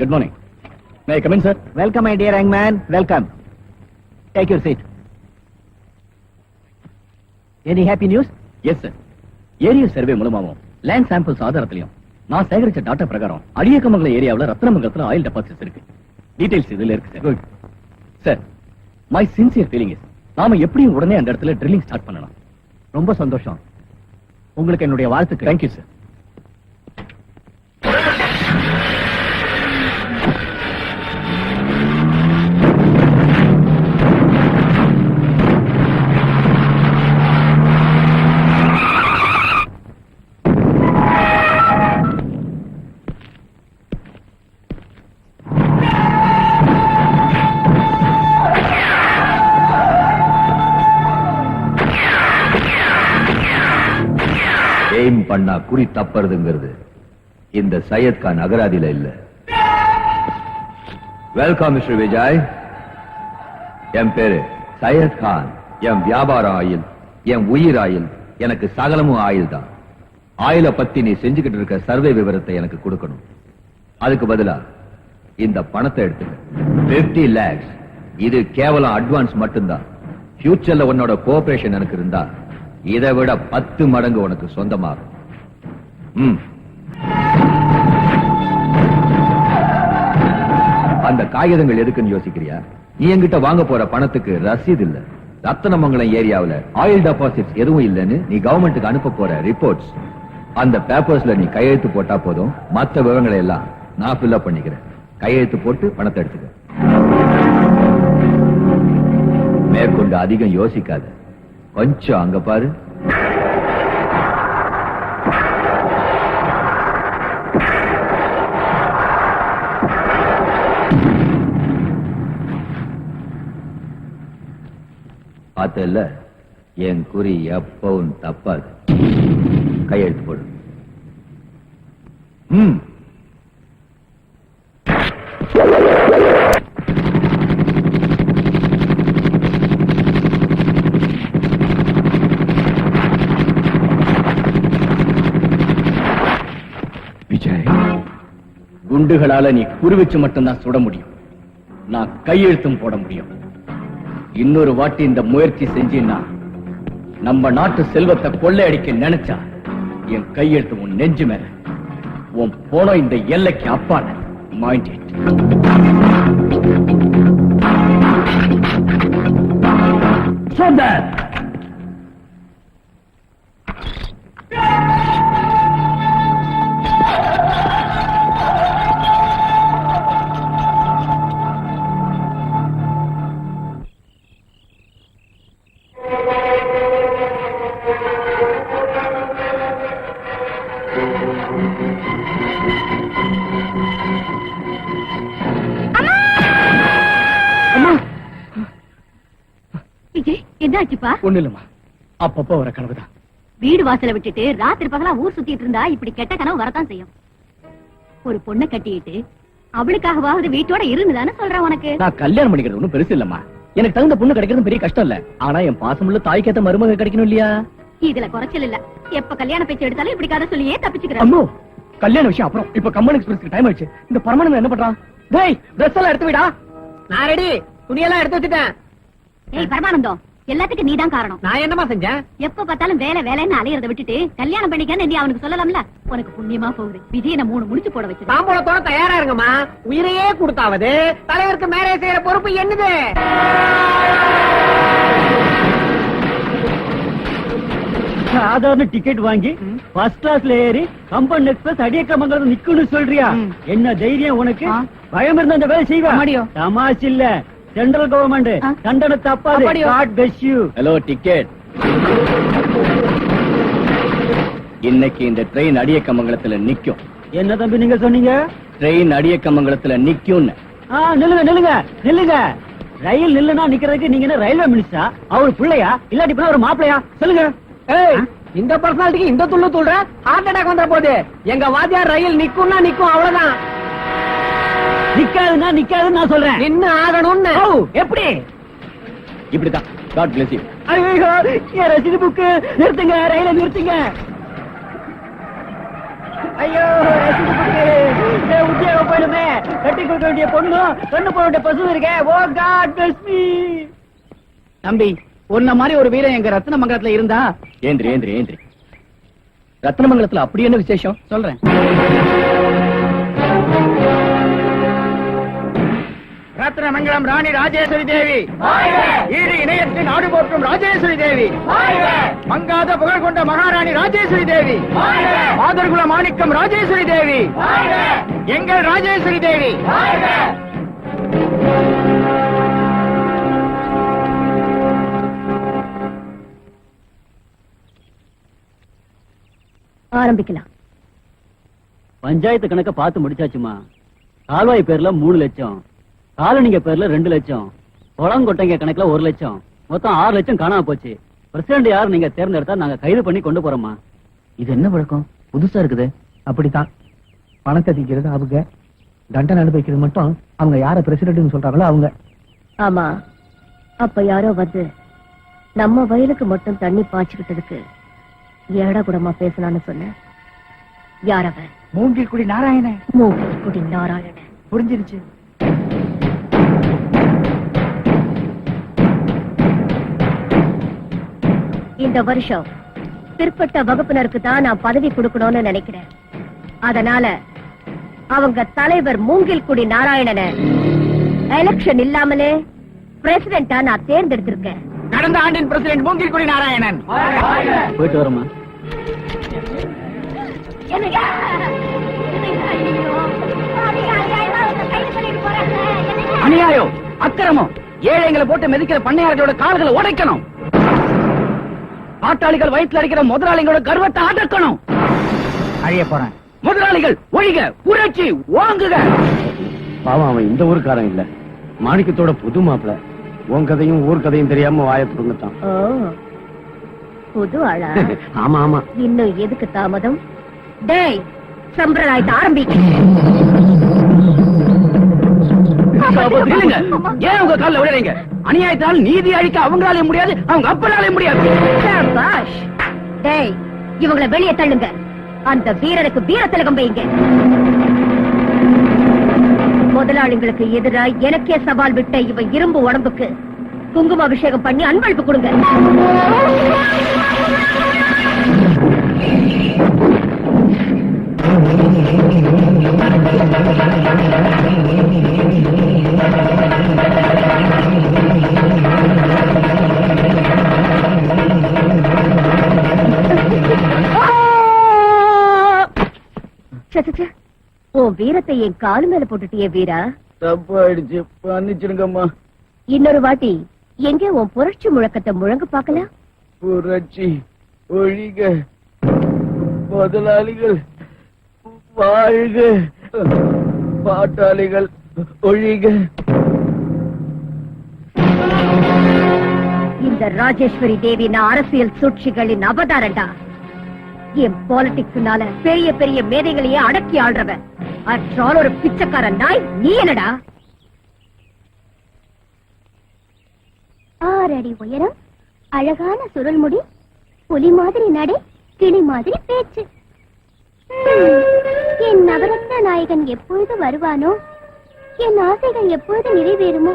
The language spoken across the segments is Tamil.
Good morning may come in sir welcome my dear young man welcome take your seat any happy news yes sir aerial survey மூலமாவும் land samples ஆதாரத்திலையும் நான் சேகரிச்ச டாட்டா பிரகாரம் அடியக்கமங்கல ஏரியாவுல ரத்னமங்கலத்துல ஆயில் டெபாசிட்ஸ் இருக்கு. டீடைல்ஸ் இதுல இருக்கு sir good sir my sincere feeling is நாம எப்படியும் உடனே அந்த இடத்துல ட்ரில்லிங் ஸ்டார்ட் பண்ணணும் ரொம்ப சந்தோஷம். உங்களுக்கு என்னுடைய வாழ்த்துக்கள். தேங்க்யூ சார் குறி தப்பறதுங்கிறது. இந்த சையத் கான் அகராதியில இல்ல. வெல்கம் மிஸ்டர் விஜய் என் பேரு சையத் கான். என் வியாபாரம் ஆயில் என் உயிர் ஆயில் எனக்கு சகலமும் ஆயில் தான். ஆயில பத்தி நீ செஞ்சுக்கிட்டு இருக்க சர்வே விவரத்தை எனக்கு கொடுக்கணும். அதுக்கு பதிலா இந்த பணத்தை எடுத்துக்க. 50 லேக்ஸ் இது கேவலம் அட்வான்ஸ் மட்டும்தான். ஃபியூச்சர்ல உன்னோட கோஆபரேஷன் எனக்கு இருந்தா இதை விட பத்து மடங்கு உனக்கு சொந்தமாகும். அந்த காகிதங்கள் எதுக்குன்னு யோசிக்கிறியா? நீ என்கிட்ட வாங்க போற பணத்துக்கு ரசீது இல்ல. ரத்தனமங்கலம் ஏரியாவுல ஆயில் டெபாசிட்ஸ் எதுவும் இல்லைன்னு நீ கவர்மெண்ட்டுக்கு அனுப்ப போற ரிப்போர்ட்ஸ் அந்த பேப்பர்ஸ்ல நீ கையெழுத்து போட்டா போதும். மத்த விவரங்களை எல்லாம் நான் ஃபில்லப் பண்ணிக்கிறேன். கையெழுத்து போட்டு பணத்தை எடுத்துக்க. மேற்கொண்டு அதிகம் யோசிக்காத. கொஞ்சம் அங்க பாரு. பார்த்தல என் குறி எப்பவும் தப்பாது. கையெழுத்து போடு. ம். குண்டுகளால நீ குறிவச்சு மட்டும்தான் சுட முடியும். நான் கையெழுத்தும் போட முடியும். இன்னொரு வாட்டி இந்த முயற்சி செஞ்சீன்னா நம்ம நாட்டு செல்வத்தை கொள்ளையடிக்க நினைச்சா என் கையெழுத்து உன் நெஞ்சு மேல. உன் போனோம் இந்த எல்லைக்கு அப்பான மைண்ட் இட் என்னாச்சுப்பா? ஒண்ணு இல்லம்மா அப்பப்போ வர கனவுதான். வீடு வாசல விட்டுட்டு ராத்திரி பகலா ஊர் சுத்திட்டு இருந்தா இப்படி கெட்ட கனவு வரத்தான் செய்யும். ஒரு பொண்ணை கட்டிட்டு அவளுக்காகவாவது வீட்டோட இருந்துதானே சொல்றேன் உனக்கு. நான் கல்யாணம் பண்ணிக்கிறது ஒண்ணும் பெருசு இல்லம்மா. எனக்கு தகுந்த பொண்ணு கிடைக்கிறது பெரிய கஷ்டம் இல்ல. ஆனா என் பாசமுள்ள தாய்க்கேத்த மருமக கிடைக்கணும் இல்லையா? இதுல குறைச்சல் இல்ல. எப்ப கல்யாண பேச்சு எடுத்தாலும் இப்படி கதை சொல்லியே தப்பிச்சுக்கிறேன். அம்மோ கல்யாண விஷயம் அப்புறம். இப்ப கம்பன் எக்ஸ்பிரஸ்க்கு டைம் ஆயிடுச்சு. இந்த பரமானந்தம் என்ன பண்றான்? டேய் ட்ரெஸ் எல்லாம் எடுத்து விடா. நான் ரெடி துணியெல்லாம் எடுத்து வச்சுட்டேன். ஏய் பரமானந்தம். எல்லாத்துக்கும் நீதான் காரணம். நான் என்னமா செஞ்சேன்? எப்ப பார்த்தாலும் வேலை வேலைன்னு அலையறத விட்டுட்டு கல்யாணம் பண்ணிக்கன்னு நீ அவனுக்கு சொல்லலாம்ல? உனக்கு புண்ணியமா போகுது. விதியை நான் மூணு முடிச்சு போட வச்சு தாம்பூலத்தோட தயாரா இருங்கம்மா. உயிரையே கொடுத்தாவது தலைவருக்கு மேரேஜ் செய்யற பொறுப்பு என்னது? சாதாரண டிக்கெட் வாங்கி ஃபர்ஸ்ட் கிளாஸ்ல ஏறி கம்பன் எக்ஸ்பிரஸ் அடியக்கமங்கலம் நிக்கணும் சொல்றியா? என்ன தைரியம் உனக்கு. பயம் இருந்தா அந்த வேலை செய்வா. தமாஷ் இல்ல. சென்ட்ரல் கவர்மெண்ட் ஆ. தண்டனை தப்பாது. God bless you hello ticket இன்னைக்கு இந்த ட்ரெயின் அடியக்கமங்கலத்துல நிக்கும். என்ன தம்பி நீங்க சொன்னீங்க? ட்ரெயின் அடியக்கமங்கலத்துல நிக்கும்னு. ஆ நில்லுங்க நில்லுங்க நில்லுங்க. ரயில் நில்லுனா நிக்கிறதுக்கு நீங்க என்ன ரயில்வே மினிஸ்டரா அவர் பிள்ளையா? இல்லாட்டி இப்ப ஒரு மாப்பிளையா சொல்லுங்க. ஏய் இந்த பர்சனாலிட்டிக்கு இந்த துள்ளு துள்ற ஹார்ட் அட்டாக் வந்துட போகுது. எங்க வாத்தியார் ரயில் நிக்கும்னா நிக்கும் அவ்வளவுதான். நிக்காதுன்னா நிக்காதுன்னு நான் சொல்றேன். நின்னு ஆகணும்னு. ஓ, எப்படி? இப்படிதான் காட் பிளஸ் யூ ஐயோ என் ரசீது புக்கு நிறுத்துங்க ரயில நிறுத்துங்க. ஐயோ ரசிகப்பட்டு, என் உத்தியோகம் போயிடுமே. கட்டி கொடுக்க வேண்டிய பொண்ணு கண்ணு போட வேண்டிய பசு இருக்கே. ஓ காட் பிளஸ் மீ தம்பி உன்ன மாதிரி ஒரு வீரன் எங்க ரத்ன மங்கலத்துல இருந்தா? ஏந்திரி ஏந்திரி ஏந்திரி. ரத்னமங்கலத்துல அப்படி என்ன விசேஷம்? சொல்றேன். ரத்னமங்கலம் ராணி ராஜேஸ்வரி தேவி. ஈடு இணையத்து நாடு போற்றும் ராஜேஸ்வரி தேவி. மங்காத புகழ் கொண்ட மகாராணி ராஜேஸ்வரி தேவி. ஆதர்குல மாணிக்கம் ராஜேஸ்வரி தேவி. எங்கள் ராஜேஸ்வரி தேவி. ஆரம்பிக்கலாம். பஞ்சாயத்து கணக்க பார்த்து முடிச்சாச்சுமா? கால்வாய் பேர்ல மூணு லட்சம். காலனிங்க பேர்ல ரெண்டு லட்சம். குளங்கொட்டைங்க கணக்குல ஒரு லட்சம். மொத்தம் ஆறு லட்சம் காணாம போச்சு. பிரசிடண்ட் யார் நீங்க தேர்ந்தெடுத்தா நாங்க கைது பண்ணி கொண்டு போறோமா இது என்ன வழக்கம்? புதுசா இருக்குது. அப்படித்தான். பணத்தை திக்கிறது அவங்க. தண்டனை அனுபவிக்கிறது மட்டும் அவங்க யார பிரசிடண்ட் சொல்றாங்களோ அவங்க. ஆமா. அப்ப யாரோ வந்து நம்ம வயலுக்கு மட்டும் தண்ணி பாய்ச்சிக்கிட்டதுக்கு ஏடா கூடமா பேசினான்னு சொன்ன யார் அவன்? மூங்கில் குடி நாராயணன். மூக்குடி நாராயணன். புரிஞ்சிருச்சு. இந்த வருஷம் பிற்பட்ட வகுப்பினருக்கு தான் நான் பதவி கொடுக்கணும்னு நினைக்கிறேன். அதனால அவங்க தலைவர் மூங்கில் குடி நாராயணனை எலெக்ஷன் இல்லாமலே பிரசிடென்டா நான் தேர்ந்தெடுத்திருக்கேன். கடந்த ஆண்டின் பிரசிடென்ட் மூங்கில் குடி நாராயணன். போயிட்டு வரமா அநியாயம். அக்கிரமம். ஏழைங்களை போட்டு மிதிக்கிற பண்ணையாளர்களோட கால்களை உடைக்கணும். பாட்டாளிகள் வயிற்றுல அடிக்கிற முதலாளிகளோட கர்வத்தை அடக்கணும் அழிய போறேன். முதலாளிகள் ஒழிக புரட்சி வாங்குக. பாவம் அவன் இந்த ஊருக்காரன் இல்ல. மாணிக்கத்தோட புது மாப்பிள. உன் கதையும் ஊர் கதையும் தெரியாம வாய ஓ புது ஆளா? ஆமா ஆமா. இன்னும் எதுக்கு தாமதம்? டேய் சம்பிரதாயத்தை ஆரம்பிக்க. ஏன் உங்க கால விழுறீங்க? அநியாயத்தால் நீதி அழிக்க அவங்களாலே முடியாது அவங்க அப்பனாலே முடியாது. சபாஷ். டேய் இவங்கள வெளியே தள்ளுங்க. அந்த வீரருக்கு வீர திலகம் வைங்க முதலாளிங்களுக்கு எதிராக எனக்கே சவால் விட்ட இவ இரும்பு உடம்புக்கு குங்கும அபிஷேகம் பண்ணி அன்பளிப்பு கொடுங்க. உன் வீரத்தை என் காலு மேல போட்டுட்டியே வீரா? தப்பாயிடுச்சு. மன்னிச்சிருங்கம்மா இன்னொரு வாட்டி எங்க உன் புரட்சி முழக்கத்தை முழங்க பார்க்கலாம்? புரட்சி ஒழிக. முதலாளிகள் வாழ்க. பாட்டாளிகள் ஒழிக. இந்த ராஜேஸ்வரி தேவி நான் அரசியல் சூழ்ச்சிகளின் அவதாரண்டா என் பாலிடிக்ஸ்னால பெரிய பெரிய மேதைகளையே அடக்கி ஆள்றவன். அற்றால் ஒரு பிச்சைக்கார நாய் நீ என்னடா? ஆறடி உயரம் அழகான சுருள் முடி புலி மாதிரி நடை கிளி மாதிரி பேச்சு. என் நவரத்ன நாயகன் எப்பொழுது வருவானோ என் ஆசைகள் எப்பொழுது நிறைவேறுமோ?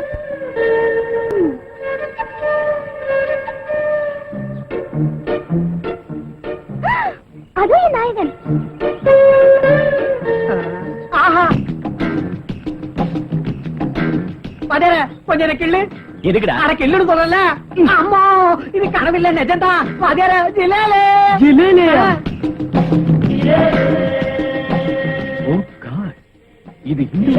அதோ என் நாயகன். கொஞ்சம் எனக்கு கிள்ளு எதுக்குடா? அட கிள்ளுன்னு சொல்லல. அம்மா இது கனவில்ல நிஜம்தான். பதற ஜிலேலே. ஜிலேலியா? ஓ காட். இது ஹிந்தி.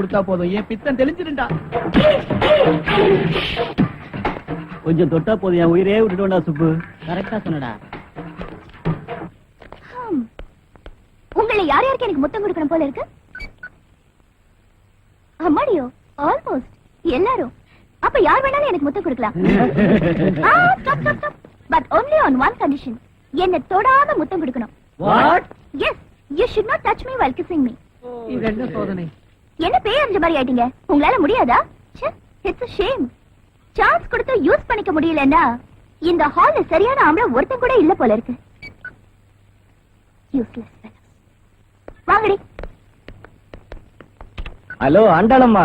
கொடுத்தா போதும். ஏன் பித்தம் தெளிஞ்சிருண்டா கொஞ்சம் தொட்டா போதும். என் உயிரே விட்டுட்டோண்டா சுப்பு. கரெக்டா சொன்னடா. உங்களை யார் யாருக்கு எனக்கு முத்தம் கொடுக்கணும் போல இருக்கு? அம்மாடியோ ஆல்மோஸ்ட் எல்லாரும். அப்ப யார் வேணாலும் எனக்கு முத்தம் கொடுக்கலாம். But only on one condition. என்ன தொடாம முத்தம் கொடுக்கணும். What yes you should not touch me while kissing me. இது என்ன சோதனை? என்ன பேய் அறிஞ்ச மாதிரி ஆயிட்டீங்க? உங்களால முடியாதா? இட்ஸ் ஷேம் சான்ஸ் கொடுத்து யூஸ் பண்ணிக்க முடியலன்னா இந்த ஹால்ல சரியான ஆம்பளை ஒருத்தன் கூட இல்ல போல இருக்கு. யூஸ்லெஸ் வாங்கடி. ஹலோ அண்டாளம்மா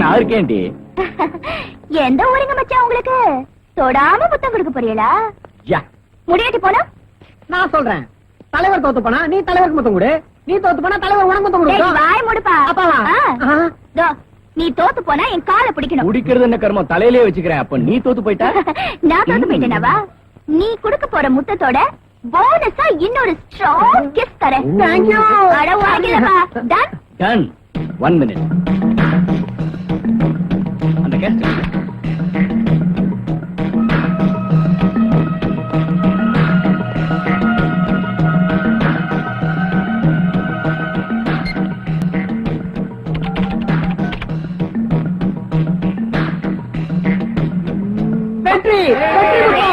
நான் இருக்கேன்டி எந்த ஊருங்க மச்சான் உங்களுக்கு? தொடாம முத்தம் கொடுக்க போறீங்களா? முடியாட்டி போனா? நான் சொல்றேன். தலைவர் தோத்து போனா நீ தலைவருக்கு மொத்தம் கொடு. நீ தோத்து போனா தலைவர் உனக்கு கொடு வாய் முடுப்பா. அப்பாவா? தோ, நீ தோத்து போனா என் காலை பிடிக்கணும். குடிக்கிறது என்ன கர்மம்? தலையிலே வச்சுக்கிறேன். அப்ப நீ தோத்து போயிட்டா? நான் தோத்து போயிட்டேனவா? நீ கொடுக்க போற முத்தத்தோட போனஸா இன்னொரு ஸ்ட்ராங் கிஸ் தரேன். Thank you. அட வாங்கிலப்பா டன் டன் ஒன் மினிட் அந்த கேஸ்ட் வெற்றி.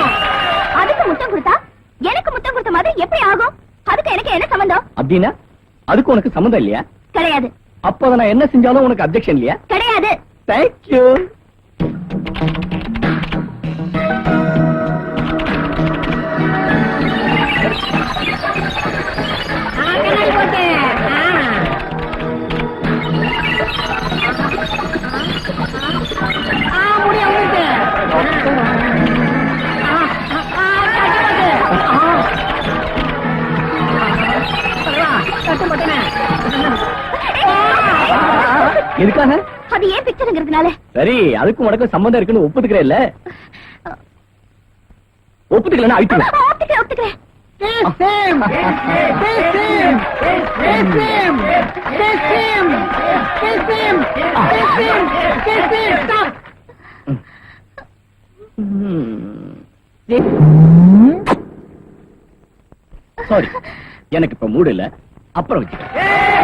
அதுக்கு முத்தம் கொடுத்தா எனக்கு முத்தம் கொடுத்த மாதிரி எப்படி ஆகும்? அதுக்கு எனக்கு என்ன சம்பந்தம்? அப்படின்னா அதுக்கு உனக்கு சம்மந்தம் இல்லையா? கிடையாது. அப்ப நான் என்ன செஞ்சாலும் உனக்கு அப்ஜெக்ஷன் இல்லையா? கிடையாது. தேங்க்யூ சரி அதுக்கும் உனக்கும் சம்மந்தம் இருக்குன்னு ஒப்புத்துக்கிறேன் இல்ல ஒப்புத்துக்கலன்னா! Stop! சாரி எனக்கு இப்ப மூடு இல்ல அப்புறம் வச்சுக்கிறேன்